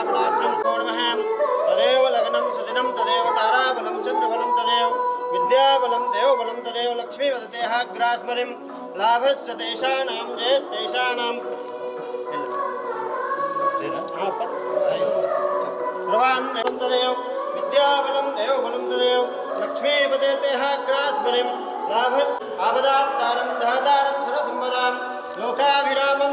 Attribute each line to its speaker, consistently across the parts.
Speaker 1: पापनाशनम कोण्महं तदेव लग्नम सुदिनम तदेव ताराबलं बलम तदेव, विद्याबलं तदेव लक्ष्मीवदतेहाग्रास्मरिं लाभस्य तेषाणां जयस्तेषाणां सर्वान् तदेव, विद्याबलं देवबलं तदेव लक्ष्मीपदे लाभस्य लाभस् आपदात्तारं धातारं लोकाभिरामं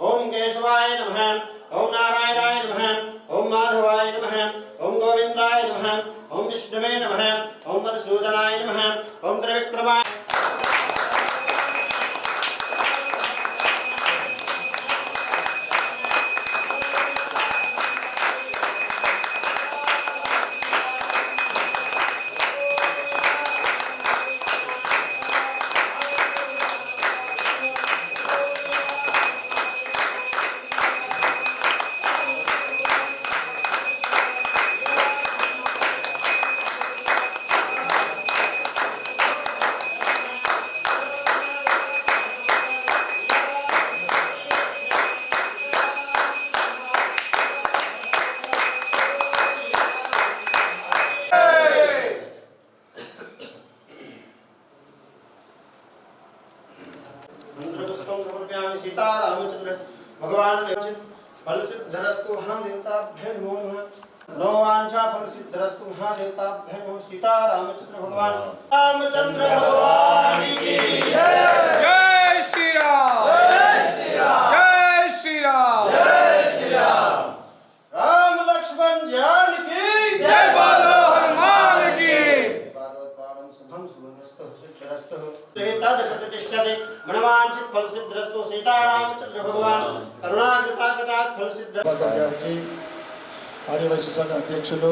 Speaker 1: ओम केशवाय नमः, ओम नारायणाय नमः, ओम माधवाय नमः, ओम गोविंदाय नमः, ओम विष्णुवे नमः, ओम मधुसूदनाय नमः, ओम त्रिविक्रमाय मंत्रपुष्पं सीता रामचंद्र। भगवान देवचित फलसिद्धरस्तु महादेवताभ्य नमो। नमः नो वांछा फलसिद्धरस्तु महादेवताभ्य सीता रामचंद्र भगवान। रामचंद्र भगवान की
Speaker 2: जय।
Speaker 3: గారికి ఆర్యవైశ్య సంఘ అధ్యక్షులు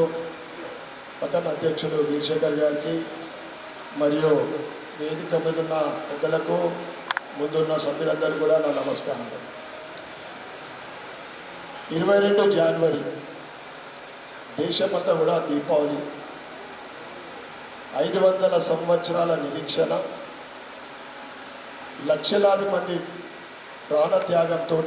Speaker 3: పట్టణ అధ్యక్షులు వీరశేఖర్ గారికి మరియు వేదిక మీద ఉన్న పెద్దలకు ముందున్న సభ్యులందరూ కూడా నా నమస్కారాలు ఇరవై రెండు జనవరి దేశమంతా కూడా దీపావళి ఐదు వందల సంవత్సరాల నిరీక్షణ లక్షలాది మంది ప్రాణత్యాగంతో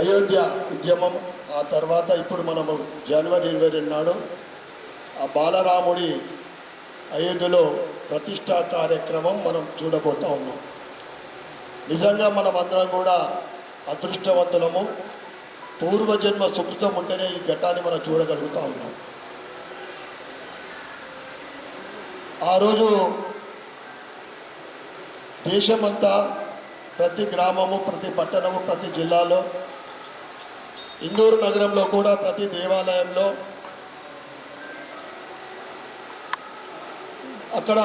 Speaker 3: అయోధ్య ఉద్యమం ఆ తర్వాత ఇప్పుడు మనము జనవరి ఇరవై రెండు నాడు ఆ బాలరాముడి అయోధ్యలో ప్రతిష్టా కార్యక్రమం మనం చూడబోతా ఉన్నాం. నిజంగా మనం అందరం కూడా అదృష్టవంతులము. పూర్వజన్మ సుకృతం ఉంటేనే ఈ ఘట్టాన్ని మనం చూడగలుగుతా ఉన్నాం. ఆ రోజు దేశమంతా ప్రతి గ్రామము ప్రతి పట్టణము ప్రతి జిల్లాలో ఇందూరు నగరంలో కూడా ప్రతి దేవాలయంలో అక్కడ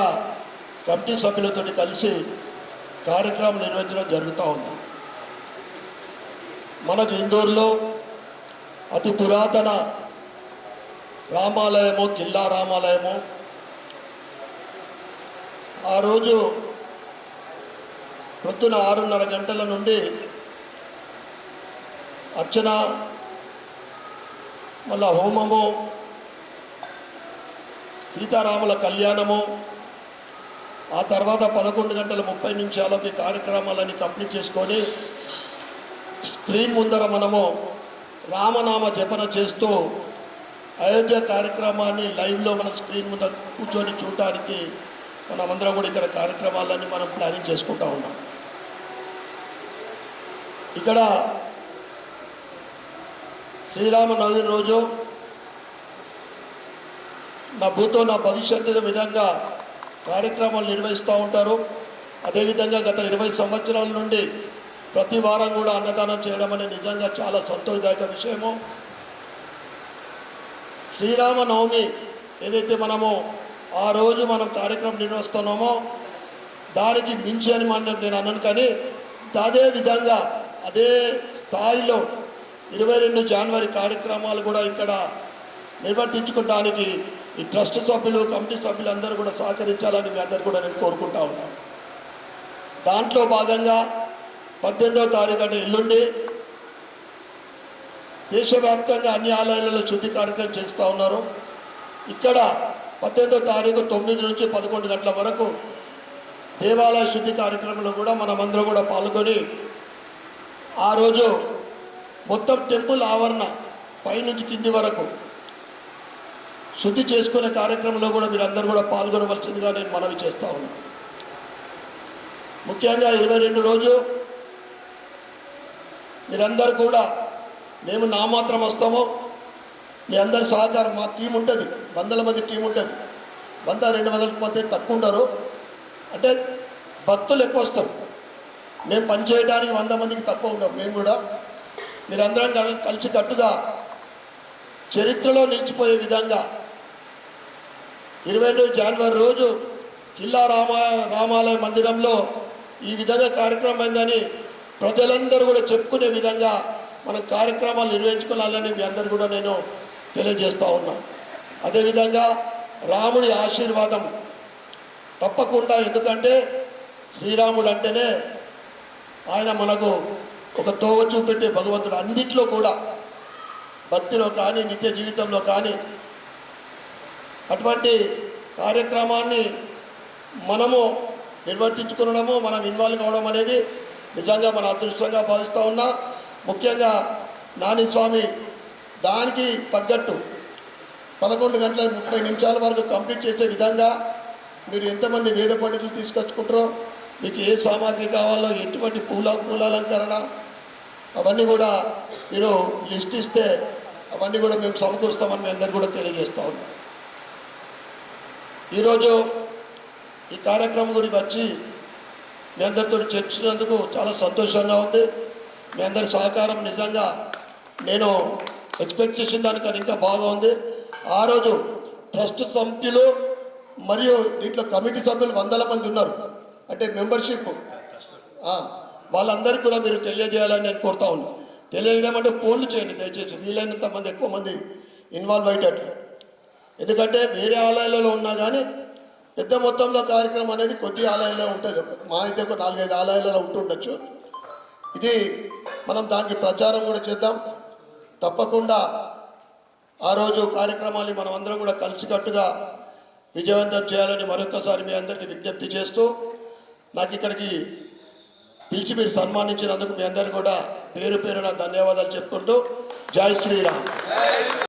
Speaker 3: కమిటీ సభ్యులతో కలిసి కార్యక్రమం నిర్వహించడం జరుగుతూ ఉంది. మనకు ఇందూరులో అతి పురాతన రామాలయము కిల్లా రామాలయము ఆ రోజు పొద్దున ఆరున్నర గంటల నుండి అర్చన మళ్ళా హోమము సీతారాముల కళ్యాణము ఆ తర్వాత పదకొండు గంటల ముప్పై నిమిషాలకి కార్యక్రమాలన్నీ కంప్లీట్ చేసుకొని స్క్రీన్ ముందర మనము రామనామ జపన చేస్తూ అయోధ్య కార్యక్రమాన్ని లైవ్లో మన స్క్రీన్ ముందర కూర్చొని చూడటానికి మనమందరం కూడా ఇక్కడ కార్యక్రమాలన్నీ మనం ప్లానింగ్ చేసుకుంటా ఉన్నాం. ఇక్కడ శ్రీరామనవమి రోజు నా భూతో నా భవిష్యత్తు విధంగా కార్యక్రమాలు నిర్వహిస్తూ ఉంటారు. అదేవిధంగా గత ఇరవై సంవత్సరాల నుండి ప్రతి వారం కూడా అన్నదానం చేయడం అనేది నిజంగా చాలా సంతోషదాయక విషయము. శ్రీరామనవమి ఏదైతే మనము ఆ రోజు మనం కార్యక్రమం నిర్వహిస్తున్నామో దానికి మించి అని మనం నేను అన్నాను కానీ అదే విధంగా అదే స్థాయిలో ఇరవై రెండు జనవరి కార్యక్రమాలు కూడా ఇక్కడ నిర్వర్తించుకోవడానికి ఈ ట్రస్ట్ సభ్యులు కమిటీ సభ్యులు అందరూ కూడా సహకరించాలని మీ అందరు కూడా నేను కోరుకుంటా ఉన్నాను. దాంట్లో భాగంగా పద్దెనిమిదవ తారీఖు అంటే ఎల్లుండి దేశవ్యాప్తంగా అన్ని ఆలయాలలో శుద్ధి కార్యక్రమం చేస్తూ ఉన్నారు. ఇక్కడ పద్దెనిమిదో తారీఖు తొమ్మిది నుంచి పదకొండు గంటల వరకు దేవాలయ శుద్ధి కార్యక్రమంలో కూడా మనమందరం కూడా పాల్గొని ఆ రోజు మొత్తం టెంపుల్ ఆవరణ పైనుంచి కింది వరకు శుద్ధి చేసుకునే కార్యక్రమంలో కూడా మీరందరూ కూడా పాల్గొనవలసిందిగా నేను మనవి చేస్తా ఉన్నాను ముఖ్యంగా ఇరవై రెండు రోజు మీరందరూ కూడా మేము నామాత్రం వస్తాము. మీ అందరి సహకారం మా టీం ఉంటుంది. వందల మంది టీం ఉంటుంది. వంద రెండు వందల మంది తక్కువ ఉండరు. అంటే భక్తులు ఎక్కువ వస్తారు. మేము పనిచేయడానికి వంద మందికి తక్కువ ఉండం మేము కూడా మీరందరం కలిసికట్టుగా కలిసి చరిత్రలో నిలిచిపోయే విధంగా ఇరవై రెండు జనవరి రోజు కిల్లా రామ రామాలయ మందిరంలో ఈ విధంగా కార్యక్రమం అయిందని ప్రజలందరూ కూడా చెప్పుకునే విధంగా మనం కార్యక్రమాలు నిర్వహించుకోవాలని మీ అందరు కూడా నేను తెలియజేస్తూ ఉన్నా. అదేవిధంగా రాముడి ఆశీర్వాదం తప్పకుండా ఎందుకంటే శ్రీరాముడు అంటేనే ఆయన మనకు ఒక తోవ చూపెట్టే భగవంతుడు అన్నిట్లో కూడా భక్తిలో కానీ నిత్య జీవితంలో కానీ అటువంటి కార్యక్రమాన్ని మనము నిర్వర్తించుకునడము మనం ఇన్వాల్వ్ కావడం అనేది నిజంగా మన అదృష్టంగా భావిస్తూ ఉన్నా. ముఖ్యంగా నాని స్వామి దానికి తగ్గట్టు పదకొండు గంటల ముప్పై నిమిషాల వరకు కంప్లీట్ చేసే విధంగా మీరు ఎంతమంది వేద పండితులు తీసుకొచ్చుకుంటారో మీకు ఏ సామాగ్రి కావాలో ఎటువంటి పూల పూలాలంకరణ అవన్నీ కూడా మీరు లిస్ట్ ఇస్తే అవన్నీ కూడా మేము సమకూరుస్తామని మీ అందరు కూడా తెలియజేస్తా ఉన్నాం. ఈరోజు ఈ కార్యక్రమం గురించి వచ్చి మీ అందరితో చర్చించినందుకు చాలా సంతోషంగా ఉంది. మీ అందరి సహకారం నిజంగా నేను ఎక్స్పెక్ట్ చేసిన దానికన్నా ఇంకా బాగా ఉంది. ఆ రోజు ట్రస్ట్ సమితిలో మరియు దీంట్లో కమిటీ సభ్యులు వందల మంది ఉన్నారు. అంటే మెంబర్షిప్. వాళ్ళందరికీ కూడా మీరు తెలియజేయాలని నేను కోరుతా ఉన్నాను తెలియజేయడం అంటే ఫోన్లు చేయండి దయచేసి. వీలైనంత మంది ఎక్కువ మంది ఇన్వాల్వ్ అయ్యేటట్లు. ఎందుకంటే వేరే ఆలయాలలో ఉన్నా కానీ పెద్ద మొత్తంలో కార్యక్రమం అనేది కొద్ది ఆలయాల్లో ఉంటుంది. మా అయితే ఒక నాలుగైదు ఆలయాలలో ఉంటుండొచ్చు. ఇది మనం దానికి ప్రచారం కూడా చేద్దాం. తప్పకుండా ఆ రోజు కార్యక్రమాన్ని మనం అందరం కూడా కలిసికట్టుగా విజయవంతం చేయాలని మరొకసారి మీ అందరికీ విజ్ఞప్తి చేస్తూ నాకు ఇక్కడికి పిలిచి మీరు సన్మానించినందుకు మీ అందరూ కూడా పేరు పేరున ధన్యవాదాలు చెప్పుకుంటూ జై శ్రీరామ్.